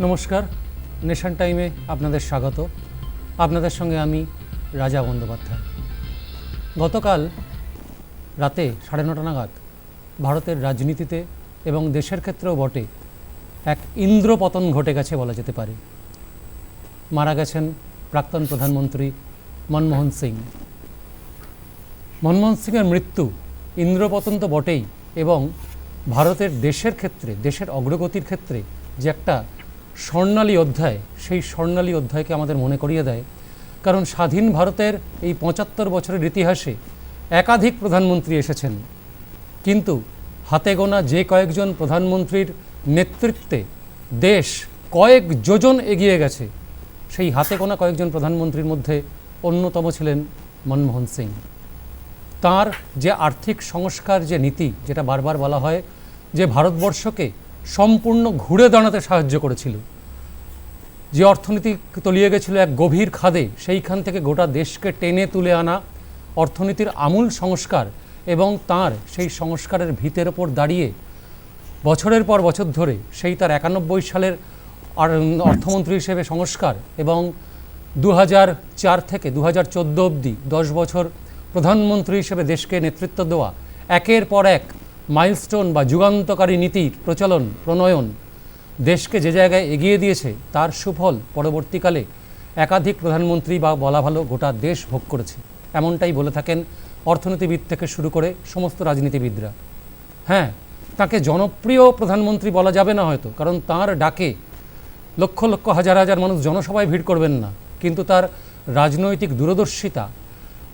নমস্কার, নেশন টাইমে আপনাদের স্বাগত। আপনাদের সঙ্গে আমি রাজা বন্দ্যোপাধ্যায়। গতকাল রাতে সাড়ে নটা নাগাদ ভারতের রাজনীতিতে এবং দেশের ক্ষেত্রেও বটে এক ইন্দ্রপতন ঘটে গেছে বলা যেতে পারে। মারা গেছেন প্রাক্তন প্রধানমন্ত্রী মনমোহন সিং। মনমোহন সিংয়ের মৃত্যু ইন্দ্রপতন তো বটেই এবং ভারতের দেশের ক্ষেত্রে, দেশের অগ্রগতির ক্ষেত্রে যে একটা স্বর্ণালী অধ্যায়, সেই স্বর্ণালী অধ্যায়কে আমাদের মনে করিয়ে দেয়। কারণ স্বাধীন ভারতের এই পঁচাত্তর বছরের ইতিহাসে একাধিক প্রধানমন্ত্রী এসেছেন। কিন্তু হাতে গোনা যে কয়েকজন প্রধানমন্ত্রীর নেতৃত্বে দেশ কয়েক যোজন এগিয়ে গেছে, সেই হাতে গোনা কয়েকজন প্রধানমন্ত্রীর মধ্যে অন্যতম ছিলেন মনমোহন সিং। তার যে আর্থিক সংস্কার যে নীতি, যেটা বারবার বলা হয়, যে ভারতবর্ষকে সম্পূর্ণ ঘুরে দাঁড়াতে সাহায্য করেছিল। যে অর্থনীতি তলিয়ে গেছিল এক গভীর খাদে, সেইখান থেকে গোটা দেশকে টেনে তুলে আনা অর্থনীতির আমূল সংস্কার এবং তার সেই সংস্কারের ভিতের ওপর দাঁড়িয়ে বছরের পর বছর ধরে সেই তার একানব্বই সালের অর্থমন্ত্রী হিসেবে সংস্কার এবং দু চার থেকে দু হাজার চোদ্দ অবধি দশ বছর প্রধানমন্ত্রী হিসেবে দেশকে নেতৃত্ব দেওয়া, একের পর এক মাইলস্টোন বা যুগান্তকারী নীতির প্রচলন, প্রণয়ন দেশকে যে জায়গায় এগিয়ে দিয়েছে, তার সুফল পরবর্তীকালে একাধিক প্রধানমন্ত্রী বা বলা ভালো গোটা দেশ ভোগ করেছে। এমনটাই বলে থাকেন অর্থনীতিবিদ থেকে শুরু করে সমস্ত রাজনীতিবিদরা। হ্যাঁ তাকে জনপ্রিয় প্রধানমন্ত্রী বলা যাবে না হয়তো, কারণ তার ডাকে লক্ষ লক্ষ হাজার হাজার মানুষ জনসভায় ভিড় করবেন না। কিন্তু তার রাজনৈতিক দূরদর্শিতা,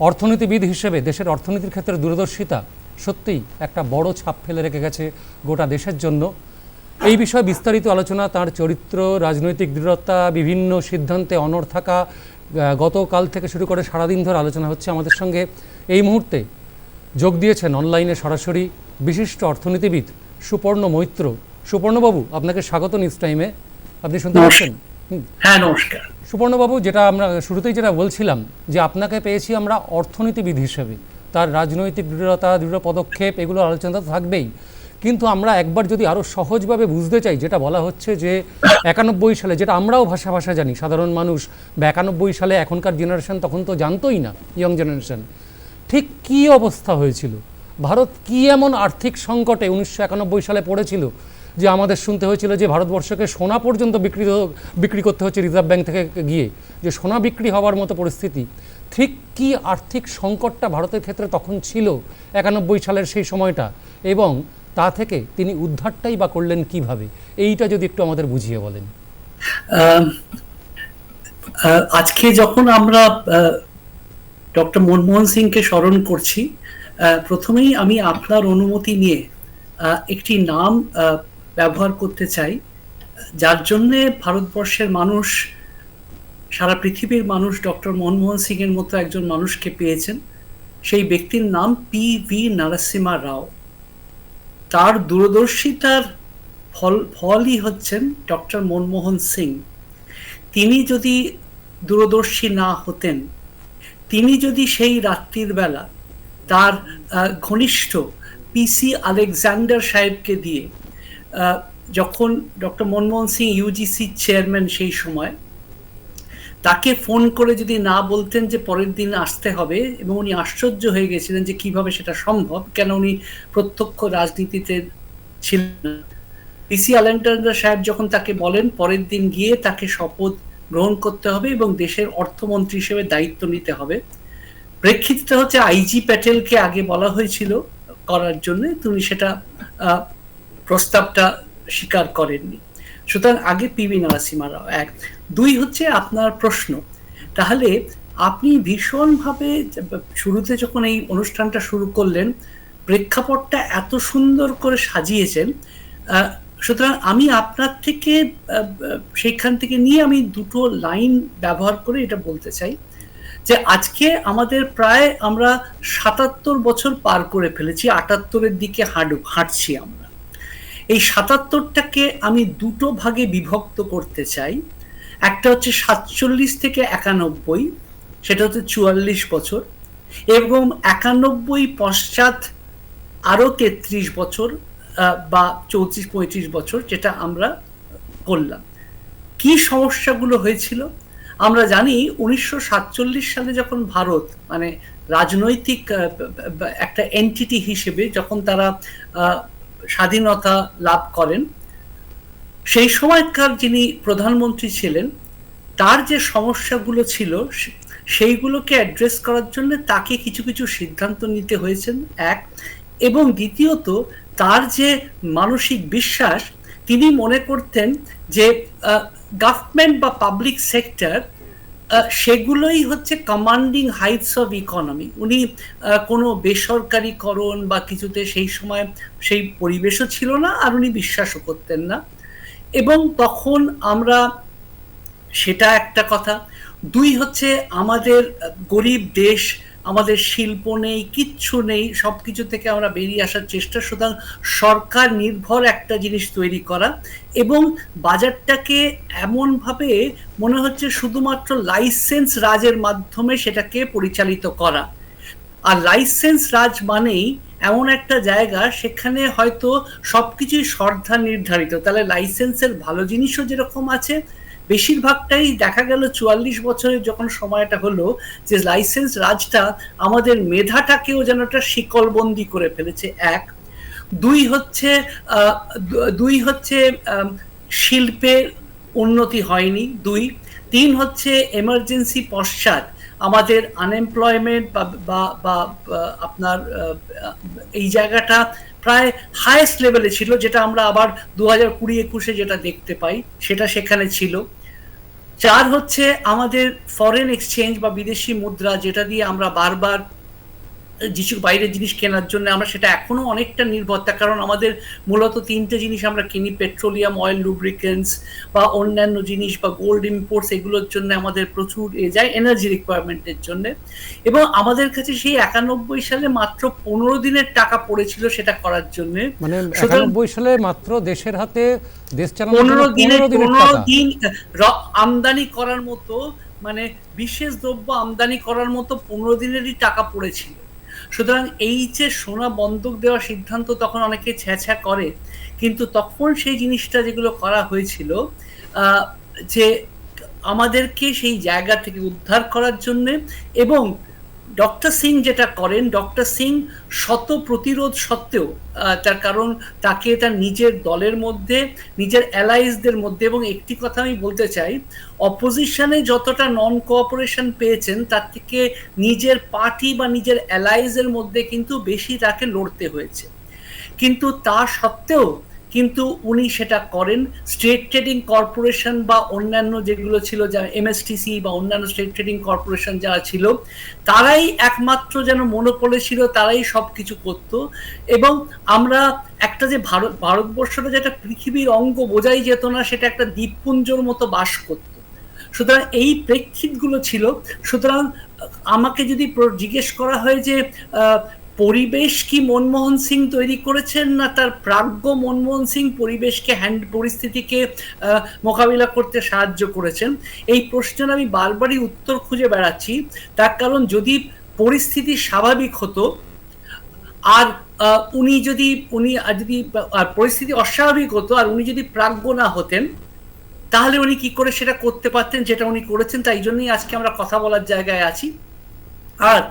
অর্থনীতিবিদ হিসেবে দেশের অর্থনীতির ক্ষেত্রে দূরদর্শিতা সত্যিই একটা বড় ছাপ ফেলে রেখে গেছে গোটা দেশের জন্য। এই বিষয়ে বিস্তারিত আলোচনা তার চরিত্র রাজনৈতিক দৃঢ়তা বিভিন্ন সিদ্ধান্তে অনড় থাকা গতকাল থেকে শুরু করে সারাদিন ধরে আলোচনা হচ্ছে আমাদের সঙ্গে। এই মুহূর্তে যোগ দিয়েছেন অনলাইনে সরাসরি বিশিষ্ট অর্থনীতিবিদ সুপর্ণ মৈত্র। সুপর্ণবাবু আপনাকে স্বাগত নিউজ টাইমে আপনি শুনতে পাচ্ছেন? হ্যাঁ নমস্কার। সুপর্ণবাবু যেটা আমরা শুরুতেই যেটা বলছিলাম যে আপনাকে পেয়েছি আমরা অর্থনীতিবিদ হিসেবে। তার রাজনৈতিক দৃঢ়তা, দৃঢ় পদক্ষেপ এগুলো আলোচনা থাকবেই। কিন্তু আমরা একবার যদি আরও সহজভাবে বুঝতে চাই, যেটা বলা হচ্ছে যে একানব্বই সালে, যেটা আমরাও ভাষা ভাষা জানি, সাধারণ মানুষ, বা একানব্বই সালে এখনকার জেনারেশন তখন তো জানতোই না ইয়ং জেনারেশন ঠিক কী অবস্থা হয়েছিল? ভারত কি এমন আর্থিক সংকটে উনিশশো একানব্বই সালে পড়েছিল, যে আমাদের শুনতে হয়েছিল যে ভারতবর্ষকে সোনা পর্যন্ত বিক্রি বিক্রি করতে হচ্ছে রিজার্ভ ব্যাংক থেকে গিয়ে, যে সোনা বিক্রি হওয়ার মতো পরিস্থিতি? ঠিক কি আর্থিক সংকটটা ভারতের ক্ষেত্রে তখন ছিল একানব্বই সালের সেই সময়টা? এবং তা থেকে তিনি উদ্ধারটাই বা করলেন কীভাবে? এইটা যদি একটু আমাদের বুঝিয়ে বলেন। আজকে যখন আমরা ডক্টর মনমোহন সিংকে স্মরণ করছি প্রথমেই আমি আপনার অনুমতি নিয়ে একটি নাম ব্যবহার করতে চাই, যার জন্যে ভারতবর্ষের মানুষ সারা পৃথিবীর মানুষ ডক্টর মনমোহন সিং এর মতো একজন মানুষকে পেয়েছেন। সেই ব্যক্তির নাম পি ভি নরসিমা রাও। তার দূরদর্শিতার ফল, ফলই হচ্ছেন ডক্টর মনমোহন সিং। তিনি যদি দূরদর্শী না হতেন, তিনি যদি সেই রাত্রির বেলা তার ঘনিষ্ঠ পিসি আলেকজান্ডার সাহেবকে দিয়ে যখন doctor Manmohan Singh UGC chairman সেই সময় তাকে ফোন করে যদি না বলতেন যে পরের দিন আসতে হবে, এবং উনি আশ্চর্য হয়ে গেছিলেন যে কীভাবে সেটা সম্ভব, কেন উনি প্রত্যক্ষ রাজনীতিতে ছিলেন পিসি আলেকজান্ডার সাহেব যখন তাকে বলেন পরের দিন গিয়ে তাকে শপথ গ্রহণ করতে হবে এবং দেশের অর্থমন্ত্রী হিসেবে দায়িত্ব নিতে হবে, প্রেক্ষিতটা হচ্ছে আইজি প্যাটেলকে আগে বলা হয়েছিল করার জন্য, তিনি সেটা প্রস্তাবটা স্বীকার করেননি। সুতরাং আগে পিবি নরসিমা রাও। এক। দুই হচ্ছে আপনার প্রশ্ন। তাহলে আপনি ভীষণভাবে শুরুতে যখন এই অনুষ্ঠানটা শুরু করলেন, প্রেক্ষাপটটা এত সুন্দর করে সাজিয়েছেন সুতরাং আমি আপনার থেকে সেইখান থেকে নিয়ে আমি দুটো লাইন ব্যবহার করে এটা বলতে চাই, যে আজকে আমাদের প্রায় আমরা সাতাত্তর বছর পার করে ফেলেছি, আটাত্তরের দিকে হাঁটু হাঁটছি আমরা। এই সাতাত্তরটাকে আমি দুটো ভাগে বিভক্ত করতে চাই। একটা হচ্ছে সাতচল্লিশ থেকে একানব্বই, সেটা হচ্ছে চুয়াল্লিশ বছর, এবং একানব্বই পশ্চাৎ আরও তেত্রিশ বছর বা চৌত্রিশ, পঁয়ত্রিশ বছর, যেটা আমরা করলাম। কি সমস্যাগুলো হয়েছিল? আমরা জানি উনিশশো সাতচল্লিশ সালে যখন ভারত মানে রাজনৈতিক একটা এন্টিটি হিসেবে যখন তারা স্বাধীনতা লাভ করেন। সেই সময়কার যিনি প্রধানমন্ত্রী ছিলেন, তার যে সমস্যাগুলো ছিল সেইগুলোকে অ্যাড্রেস করার জন্য তাকে কিছু কিছু সিদ্ধান্ত নিতে হয়েছেন, এক। এবং দ্বিতীয়ত, তার যে মানসিক বিশ্বাস, তিনি মনে করতেন যে গভর্নমেন্ট বা পাবলিক সেক্টর সেগুলোই হচ্ছে কমান্ডিং হাইটস অফ ইকোনমি উনি কোনো বেসরকারিকরণ বা কিছুতে সেই সময় সেই পরিবেশও ছিল না, আর উনি বিশ্বাসও করতেন না। এবং তখন আমরা, সেটা একটা কথা। দুই হচ্ছে আমাদের গরিব দেশ আমাদের শিল্প নেই, কিচ্ছু নেই সব কিছু থেকে আমরা বেরিয়ে আসার চেষ্টা। সুতরাং সরকার নির্ভর একটা জিনিস তৈরি করা এবং বাজারটাকে এমনভাবে মনে হচ্ছে শুধুমাত্র লাইসেন্স রাজের মাধ্যমে সেটাকে পরিচালিত করা। আর লাইসেন্স রাজ মানেই এমন একটা জায়গা সেখানে হয়তো সবকিছুই শ্রদ্ধা নির্ধারিত। তাহলে লাইসেন্সের ভালো জিনিসও যেরকম আছে বেশিরভাগটাই দেখা গেল চুয়াল্লিশ বছরের যখন সময়টা হলো যে লাইসেন্স রাজটা আমাদের মেধাটাকেও যেন একটা শিকলবন্দি করে ফেলেছে, এক। দুই হচ্ছে দুই হচ্ছে শিল্পের উন্নতি হয়নি, দুই। তিন হচ্ছে এমার্জেন্সি পশ্চাৎ আমাদের আনএমপ্লয়মেন্ট বা বা আপনার এই জায়গাটা প্রায় হায়েস্ট লেভেলে ছিল, যেটা আমরা আবার দু হাজার কুড়ি একুশে যেটা দেখতে পাই, সেটা সেখানে ছিল। চার হচ্ছে আমাদের ফরেন এক্সচেঞ্জ বা বিদেশি মুদ্রা, যেটা দিয়ে আমরা বারবার কিছু বাইরের জিনিস কেনার জন্য আমরা সেটা এখনও অনেকটা নির্ভর। তার কারণ আমাদের মূলত তিনটে জিনিস আমরা কিনি পেট্রোলিয়াম অয়েল লুব্রিকেন্টস বা অন্যান্য জিনিস বা গোল্ড ইম্পোর্টস এগুলোর জন্য আমাদের প্রচুর এ যায় এনার্জি রিকোয়ারমেন্টের জন্য। এবং আমাদের কাছে সেই একানব্বই সালে মাত্র পনেরো দিনের টাকা পড়েছিল সেটা করার জন্য। মানে একানব্বই সালে মাত্র দেশের হাতে দেশ চালানোর পনেরো দিনের পনেরো দিন আমদানি করার মতো মানে বিশেষ দ্রব্য আমদানি করার মতো পনেরো দিনেরই টাকা পড়েছিল। সুতরাং এই যে সোনা বন্ধক দেওয়ার সিদ্ধান্ত তখন অনেকে ছ্যাঁছ্যা করে। কিন্তু তখন সেই জিনিসটা যেগুলো করা হয়েছিল যে আমাদেরকে সেই জায়গা থেকে উদ্ধার করার জন্যে এবং ডক্টর সিং যেটা করেন, ডক্টর সিং শত প্রতিরোধ সত্ত্বেও তার কারণ তাকে তার নিজের দলের মধ্যে, নিজের অ্যালাইজদের মধ্যে এবং একটি কথা আমি বলতে চাই, অপোজিশনে যতটা নন কোঅপারেশন পেয়েছেন, তার থেকে নিজের পার্টি বা নিজের অ্যালাইজের মধ্যে কিন্তু বেশি তাকে লড়তে হয়েছে। কিন্তু তা সত্ত্বেও কিন্তু উনি সেটা করেন। স্টেট ট্রেডিং কর্পোরেশন বা অন্যান্য যেগুলো ছিল, যা এমএসটিসি বা অন্যান্য স্টেট ট্রেডিং কর্পোরেশন যারা ছিল, তারাই একমাত্র যেন মনোপলে ছিল, তারাই সব কিছু করত। এবং আমরা একটা যে ভারত, ভারতবর্ষটা যেটা পৃথিবীর অঙ্গ বোঝাই যেত না, সেটা একটা দ্বীপপুঞ্জর মতো বাস করত। সুতরাং এই প্রেক্ষিতগুলো ছিল। সুতরাং আমাকে যদি জিজ্ঞেস করা হয় যে পরিবেশ কি মনমোহন সিং তৈরি করেছেন না তার প্রাজ্ঞ মনমোহন সিং পরিবেশকে হ্যান্ড, পরিস্থিতিকে মোকাবিলা করতে সাহায্য করেছেন? এই প্রশ্নের আমি বারবারই উত্তর খুঁজে বেড়াচ্ছি। তার কারণ যদি পরিস্থিতি স্বাভাবিক হতো, আর উনি যদি উনি যদি পরিস্থিতি অস্বাভাবিক হতো, আর উনি যদি প্রাজ্ঞ না হতেন, তাহলে উনি কি করে সেটা করতে পারতেন, যেটা উনি করেছেন, তাই জন্যই আজকে আমরা কথা বলার জায়গায় আছি। আর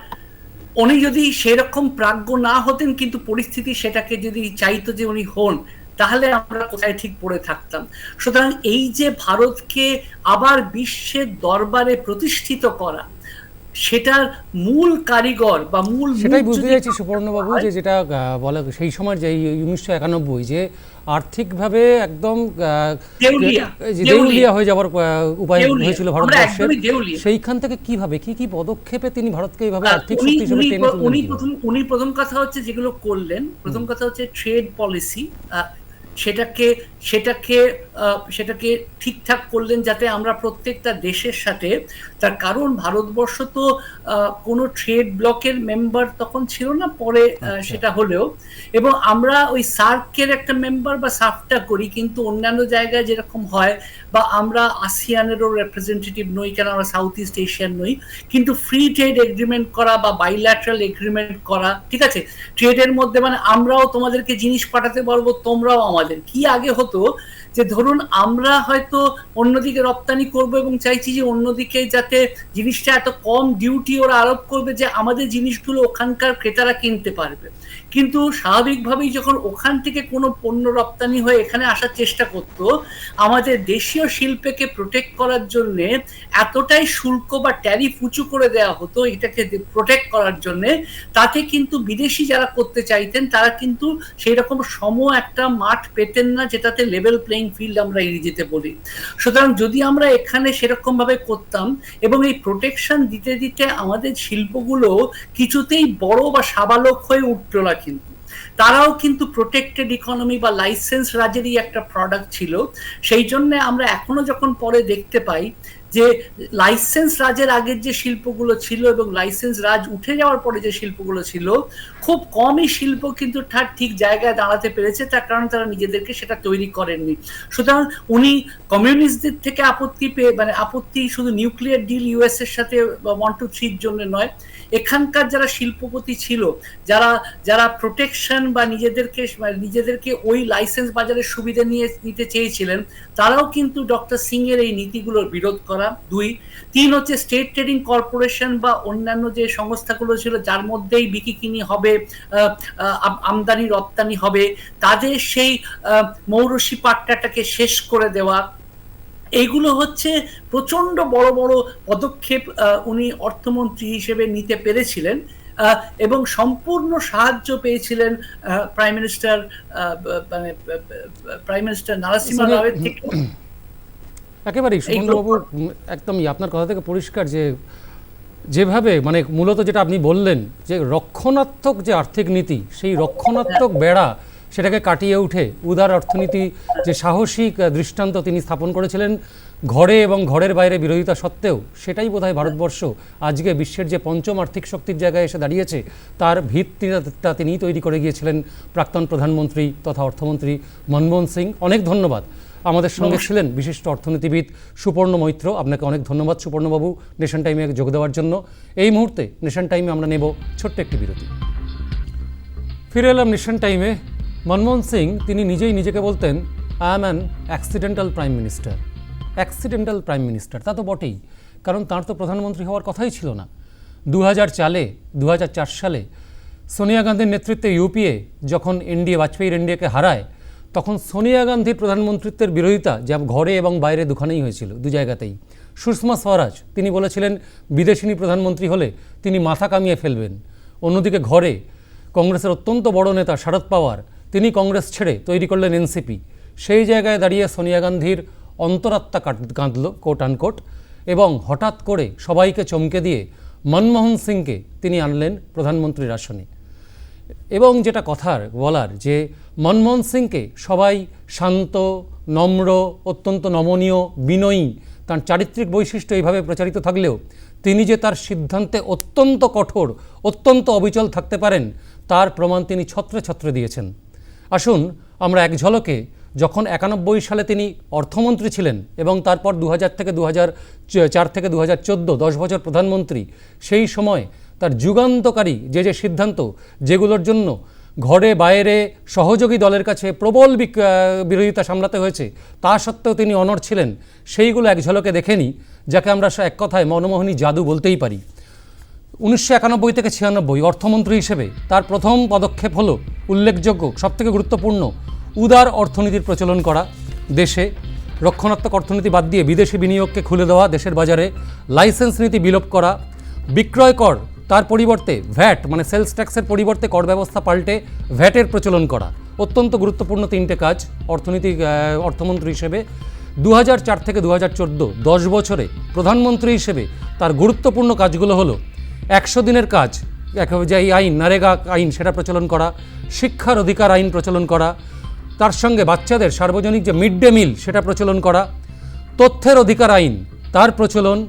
উনি যদি সেরকম প্রাজ্ঞ না হতেন কিন্তু পরিস্থিতি সেটাকে যদি চাইতো যে উনি হন তাহলে আমরা কোথায় ঠিক পড়ে থাকতাম? সুতরাং এই যে ভারতকে আবার বিশ্বের দরবারে প্রতিষ্ঠিত করা সেটার মূল কারিগর বা মূল সেটাই বুঝতে চাইছি সুবর্ণবাবু যে যেটা বলা সেই সময় যে উনিশশো একানব্বই যে আর্থিকভাবে একদম দেউলিয়া, হয়ে যাওয়ার উপায় হয়েছিল ভারতবর্ষের। সেইখান থেকে কীভাবে কি কি পদক্ষেপে তিনি ভারতকে এইভাবে আর্থিক শক্তি হিসেবে টেনে উনি প্রথম উনি প্রথম কথা হচ্ছে যেগুলো করলেন প্রথম কথা হচ্ছে ট্রেড পলিসি সেটাকে সেটাকে সেটাকে ঠিকঠাক করলেন যাতে আমরা প্রত্যেকটা দেশের সাথে তার কারণ ভারতবর্ষ তো কোনো ট্রেড ব্লকের মেম্বার তখন ছিল না পরে আচ্ছা। সেটা হলেও এবং আমরা ওই সার্কের একটা মেম্বার বা সাফটা করি কিন্তু অন্যান্য জায়গায় যেরকম হয় বা আমরা আসিয়ানেরও রেপ্রেজেন্টেটিভ নই কেন আমরা সাউথ ইস্ট এশিয়ান নই কিন্তু ফ্রি ট্রেড এগ্রিমেন্ট করা বা বাইল্যাটারাল এগ্রিমেন্ট করা ঠিক আছে ট্রেডের মধ্যে মানে আমরাও তোমাদেরকে জিনিস পাঠাতে পারব তোমরাও আমাদের আমাদের। কি আগে হতো যে ধরুন আমরা হয়তো অন্যদিকে রপ্তানি করব এবং চাইছি যে অন্যদিকে যাতে জিনিসটা এত কম ডিউটি ওরা আরোপ করবে যে আমাদের জিনিসগুলো ওখানকার ক্রেতারা কিনতে পারবে। কিন্তু স্বাভাবিকভাবেই যখন ওখান থেকে কোনো পণ্য রপ্তানি হয়ে এখানে আসার চেষ্টা করত, আমাদের দেশীয় শিল্পকে প্রোটেক্ট করার জন্য এতটাই শুল্ক বা ট্যারিফ উঁচু করে দেওয়া হতো এটাকে প্রোটেক্ট করার জন্য, তাতে কিন্তু বিদেশি যারা করতে চাইতেন তারা কিন্তু সেই রকম সম একটা মাঠ পেতেন না, যেটাতে লেভেল প্লেইং ফিল্ড আমরা এড়িয়ে যেতে বলি। সুতরাং যদি আমরা এখানে সেরকম ভাবে করতাম এবং এই প্রোটেকশন দিতে দিতে আমাদের শিল্পগুলো কিছুতেই বড় বা সাবালক হয়ে উঠল না কিন্তু। তারাও কিন্তু প্রোটেক্টেড ইকোনমি বা লাইসেন্স রাজেরই একটা প্রোডাক্ট ছিল। সেই জন্য আমরা এখনও যখন পরে দেখতে পাই যে লাইসেন্স রাজের আগের যে শিল্পগুলো ছিল এবং লাইসেন্স রাজ উঠে যাওয়ার পরে যে শিল্পগুলো ছিল, খুব কমই শিল্প কিন্তু তার ঠিক জায়গায় দাঁড়াতে পেরেছে, তার কারণ তারা নিজেদেরকে সেটা তৈরি করেননি। সুতরাং উনি কমিউনিস্টদের থেকে আপত্তি পেয়ে মানে আপত্তি শুধু নিউক্লিয়ার ডিল ইউএস এর সাথে ওয়ান টু থ্রির জন্য নয়, এখানকার যারা শিল্পপতি ছিল, যারা যারা প্রোটেকশন বা নিজেদেরকে মানে নিজেদেরকে ওই লাইসেন্স বাজারের সুবিধা নিয়ে, নিতে চেয়েছিলেন, তারাও কিন্তু ডক্টর সিং এর এই নীতিগুলোর বিরোধ করা দুই তিন হচ্ছে স্টেট ট্রেডিং কর্পোরেশন বা অন্যান্য যে সংস্থাগুলো ছিল যার মধ্যেই বিকিকিনি হবে আহ, আহ, আমদানি রপ্তানি হবে তাদের সেই মৌরসি পাট্টাটাকে শেষ করে দেওয়া। এইগুলো হচ্ছে প্রচণ্ড বড় বড় পদক্ষেপ উনি অর্থমন্ত্রী হিসেবে নিতে পেরেছিলেন আহ, এবং সম্পূর্ণ সাহায্য পেয়েছিলেন প্রাইম মিনিস্টার মানে প্রাইম মিনিস্টার নারাসিমা রাওয়ের থেকে। একেবারেই সুমনবাবু উম, একদমই আপনার কথা থেকে পরিষ্কার যে যেভাবে মানে মূলত যেটা আপনি বললেন যে রক্ষণাত্মক যে আর্থিক নীতি সেই রক্ষণাত্মক বেড়া সেটাকে কাটিয়ে উঠে উদার অর্থনীতি যে সাহসিক দৃষ্টান্ত তিনি স্থাপন করেছিলেন ঘরে এবং ঘরের বাইরে বিরোধিতা সত্ত্বেও সেটাই বোধহয় ভারতবর্ষ আজকে বিশ্বের যে পঞ্চম আর্থিক শক্তির জায়গায় এসে দাঁড়িয়েছে তার ভিত্তিটা তিনিই তৈরি করে গিয়েছিলেন প্রাক্তন প্রধানমন্ত্রী তথা অর্থমন্ত্রী মনমোহন সিং। অনেক ধন্যবাদ। আমাদের সঙ্গে ছিলেন বিশিষ্ট অর্থনীতিবিদ সুপর্ণ মৈত্র। আপনাকে অনেক ধন্যবাদ সুপর্ণবাবু, নেশন টাইমে যোগ দেওয়ার জন্য। এই মুহূর্তে নেশন টাইমে আমরা নেব ছোট্ট একটি বিরতি। ফিরে এলাম নেশন টাইমে। মনমোহন সিং, তিনি নিজেই নিজেকে বলতেন I am an accidental prime minister accidental prime minister তা তো বটেই, কারণ তার তো প্রধানমন্ত্রী হওয়ার কথাই ছিল না। দু হাজার চালে দু হাজার চার সালে, সোনিয়া গান্ধীর নেতৃত্বে ইউপিএ যখন এনডিএ, বাজপেয়ীর এনডিএকে হারায় তখন সোনিয়া গান্ধীর প্রধানমন্ত্রিত্বের বিরোধিতা যা ঘরে এবং বাইরে দুখানেই হয়েছিল, দু জায়গাতেই। সুষমা স্বরাজ, তিনি বলেছিলেন, বিদেশিনী প্রধানমন্ত্রী হলে তিনি মাথা কামিয়ে ফেলবেন। অন্যদিকে ঘরে কংগ্রেসের অত্যন্ত বড় নেতা শরদ পাওয়ার, তিনি কংগ্রেস ছেড়ে তৈরি করলেন এনসিপি। সেই জায়গায় দাঁড়িয়ে সোনিয়া গান্ধীর অন্তরাত্মা কাঁদ- কাঁদল কোট আনকোট এবং হঠাৎ করে সবাইকে চমকে দিয়ে মনমোহন সিংকে তিনি আনলেন প্রধানমন্ত্রীর আসনে। এবং যেটা কথার বলার যে মনমোহন সিংকে সবাই শান্ত, নম্র, অত্যন্ত নমনীয়, বিনয়ী, তার চারিত্রিক বৈশিষ্ট্য এইভাবে প্রচারিত থাকলেও তিনি যে তার সিদ্ধান্তে অত্যন্ত কঠোর, অত্যন্ত অবিচল থাকতে পারেন, তার প্রমাণ তিনি ছত্রে ছত্রে দিয়েছেন। আসুন আমরা এক ঝলকে যখন একানব্বই সালে তিনি অর্থমন্ত্রী ছিলেন এবং তারপর দু থেকে দু চার থেকে দু হাজার দশ বছর প্রধানমন্ত্রী, সেই সময় তার যুগান্তকারী যে যে সিদ্ধান্ত, যেগুলোর জন্য ঘরে বাইরে সহযোগী দলের কাছে প্রবল বিরোধিতা সামলাতে হয়েছে, তা সত্ত্বেও তিনি অনড় ছিলেন। সেইগুলো এক ঝলকে দেখে নিই যাকে আমরা এক কথায় মনমোহনী জাদু বলতেই পারি। উনিশশো একানব্বই থেকে ছিয়ানব্বই, অর্থমন্ত্রী হিসেবে তার প্রথম পদক্ষেপ হলো উল্লেখযোগ্য, সবথেকে গুরুত্বপূর্ণ, উদার অর্থনীতির প্রচলন করা। দেশে রক্ষণাত্মক অর্থনীতি বাদ দিয়ে বিদেশি বিনিয়োগকে খুলে দেওয়া, দেশের বাজারে লাইসেন্স নীতি বিলোপ করা বিক্রয় কর তার পরিবর্তে ভ্যাট মানে সেলস ট্যাক্সের পরিবর্তে কর ব্যবস্থা পাল্টে ভ্যাটের প্রচলন করা। অত্যন্ত গুরুত্বপূর্ণ তিনটে কাজ অর্থনীতি অর্থমন্ত্রী হিসেবে। দু থেকে দু হাজার দশ বছরে প্রধানমন্ত্রী হিসেবে তার গুরুত্বপূর্ণ কাজগুলো হলো একশো দিনের কাজ যে এই আইন, নারেগা আইন, সেটা প্রচলন করা, শিক্ষার অধিকার আইন প্রচলন করা, তার সঙ্গে বাচ্চাদের সার্বজনিক যে মিড ডে মিল, সেটা প্রচলন করা, তথ্যের অধিকার আইন, তার প্রচলন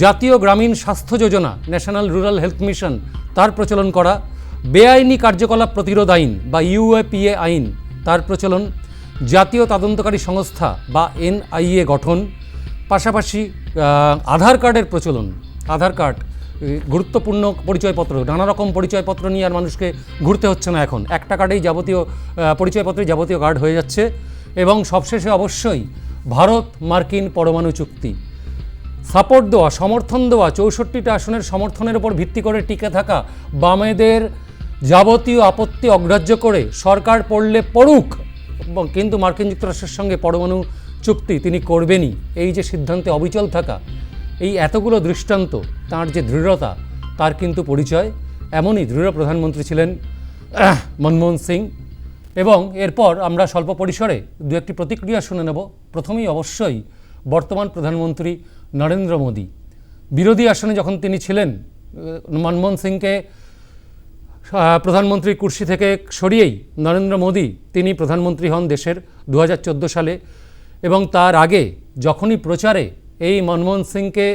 জাতীয় গ্রামীণ স্বাস্থ্য যোজনা ন্যাশনাল রুরাল হেলথ মিশন তার প্রচলন করা, বেআইনি কার্যকলাপ প্রতিরোধ আইন বা ইউএপিএ আইন, তার প্রচলন, জাতীয় তদন্তকারী সংস্থা বা এনআইএ গঠন, পাশাপাশি আধার কার্ডের প্রচলন, আধার কার্ড গুরুত্বপূর্ণ পরিচয়পত্র নানা রকম পরিচয়পত্র নিয়ে আর মানুষকে ঘুরতে হচ্ছে না এখন। একটা কার্ডেই যাবতীয় পরিচয়পত্রে যাবতীয় কার্ড হয়ে যাচ্ছে এবং সবশেষে অবশ্যই ভারত মার্কিন পরমাণু চুক্তি। সাপোর্ট দেওয়া, সমর্থন দেওয়া, চৌষট্টিটা আসনের সমর্থনের উপর ভিত্তি করে টিকে থাকা বামেদের যাবতীয় আপত্তি অগ্রাহ্য করে সরকার পড়লে পড়ুক কিন্তু মার্কিন যুক্তরাষ্ট্রের সঙ্গে পরমাণু চুক্তি তিনি করবেনই। এই যে সিদ্ধান্তে অবিচল থাকা, এই এতগুলো দৃষ্টান্ত, তার যে দৃঢ়তা, তার কিন্তু পরিচয়। এমনই দৃঢ় প্রধানমন্ত্রী ছিলেন মনমোহন সিং। এবং এরপর আমরা স্বল্প পরিসরে দু একটি প্রতিক্রিয়া শুনে নেব। প্রথমেই অবশ্যই বর্তমান প্রধানমন্ত্রী নরেন্দ্র মোদী। বিরোধী আসনে যখন তিনি ছিলেন মনমোহন সিংকে প্রধানমন্ত্রী কুর্সি থেকে সরিয়েই নরেন্দ্র মোদী তিনি প্রধানমন্ত্রী হন দেশের দু হাজার চোদ্দ সালে। এবং তার আগে যখনই প্রচারে এই মনমোহন সিংকে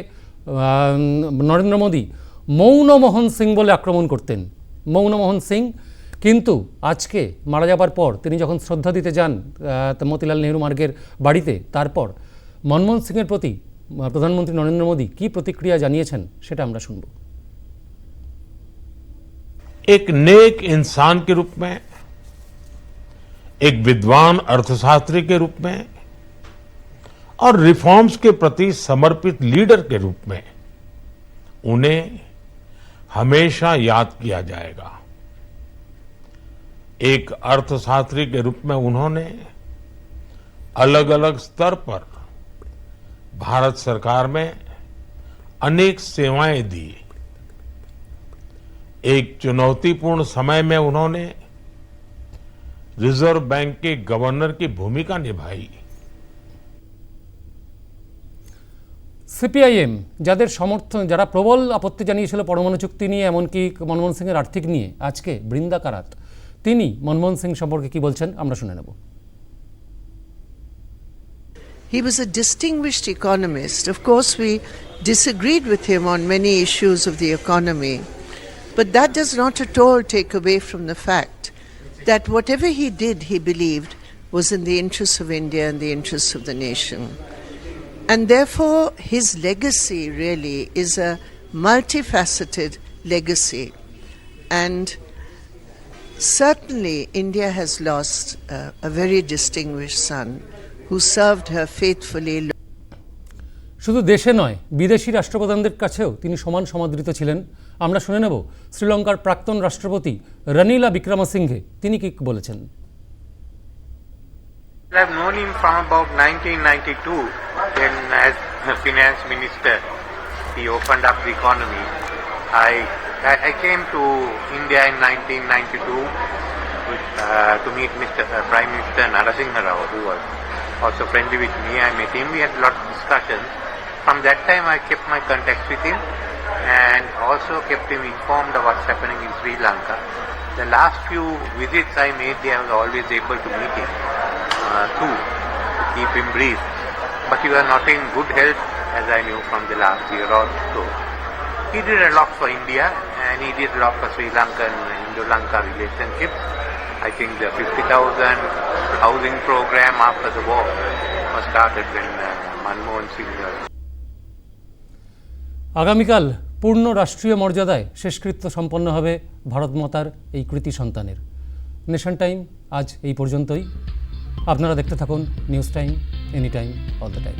নরেন্দ্র মোদী মৌনমোহন সিং বলে আক্রমণ করতেন। মৌনমোহন সিং কিন্তু আজকে মারা যাবার পর তিনি যখন শ্রদ্ধা দিতে যান মতিলাল নেহরু মার্গের বাড়িতে, তারপর মনমোহন সিংয়ের প্রতি প্রধানমন্ত্রী নরেন্দ্র মোদী কী প্রতিক্রিয়া জানিয়েছেন সেটা আমরা শুনব एक नेक इंसान के रूप में एक विद्वान अर्थशास्त्री के रूप में और रिफॉर्म्स के प्रति समर्पित लीडर के रूप में उन्हें हमेशा याद किया जाएगा एक अर्थशास्त्री के रूप में उन्होंने अलग अलग स्तर पर भारत सरकार में अनेक सेवाएं दी एक चुनौतीपूर्ण समय में उन्होंने रिजर्व बैंक के गवर्नर की भूमिका निभाई সিপিআইএম যাদের সমর্থন যারা প্রবল আপত্তি জানিয়েছিল পরমাণু চুক্তি নিয়ে এমনকি মনমোহন সিংয়ের আর্থিক নিয়ে আজকে বৃন্দা কারাত তিনি মনমোহন সিং সম্পর্কে কি বলছেন আমরা শুনে নেব He was a distinguished economist. Of course, we disagreed with him on many issues of the economy, but that does not at all take away from the fact that whatever he did, he believed was in the interests of India and the interests of the nation. And therefore, his legacy really is a multifaceted legacy. And certainly, India has lost uh, a very distinguished son who served her faithfully. শুধু দেশে নয় বিদেশি রাষ্ট্রপ্রধানদের কাছেও তিনি সমান সমাদৃত ছিলেন আমরা শুনে নেব শ্রীলঙ্কার প্রাক্তন রাষ্ট্রপতি রনিলা বিক্রমাসিংঘে তিনি কি বলেছেন I've known him from about 1992 when as finance minister he opened up the economy. I, I, I came to India in 1992 with, uh, to meet Mr. Uh, Prime Minister Narasimha Rao who was also friendly with me. I met him, we had a lot of discussions. From that time I kept my contacts with him and also kept him informed of what's happening in Sri Lanka. The last few visits I made there I was always able to meet him uh, too, to keep him brief. But he was not in good health as I knew from the last year or so. He did a lot for India and he did a lot for Sri Lanka and Indo-Lanka relationships. I think the 50,000 housing program after the war started when uh, Manmohan Singh আগামীকাল পূর্ণ রাষ্ট্রীয় মর্যাদায় শেষকৃত্য সম্পন্ন হবে ভারত মাতার এই কৃতি সন্তানের। নেশন টাইম আজ এই পর্যন্তই। আপনারা দেখতে থাকুন news time any time all the time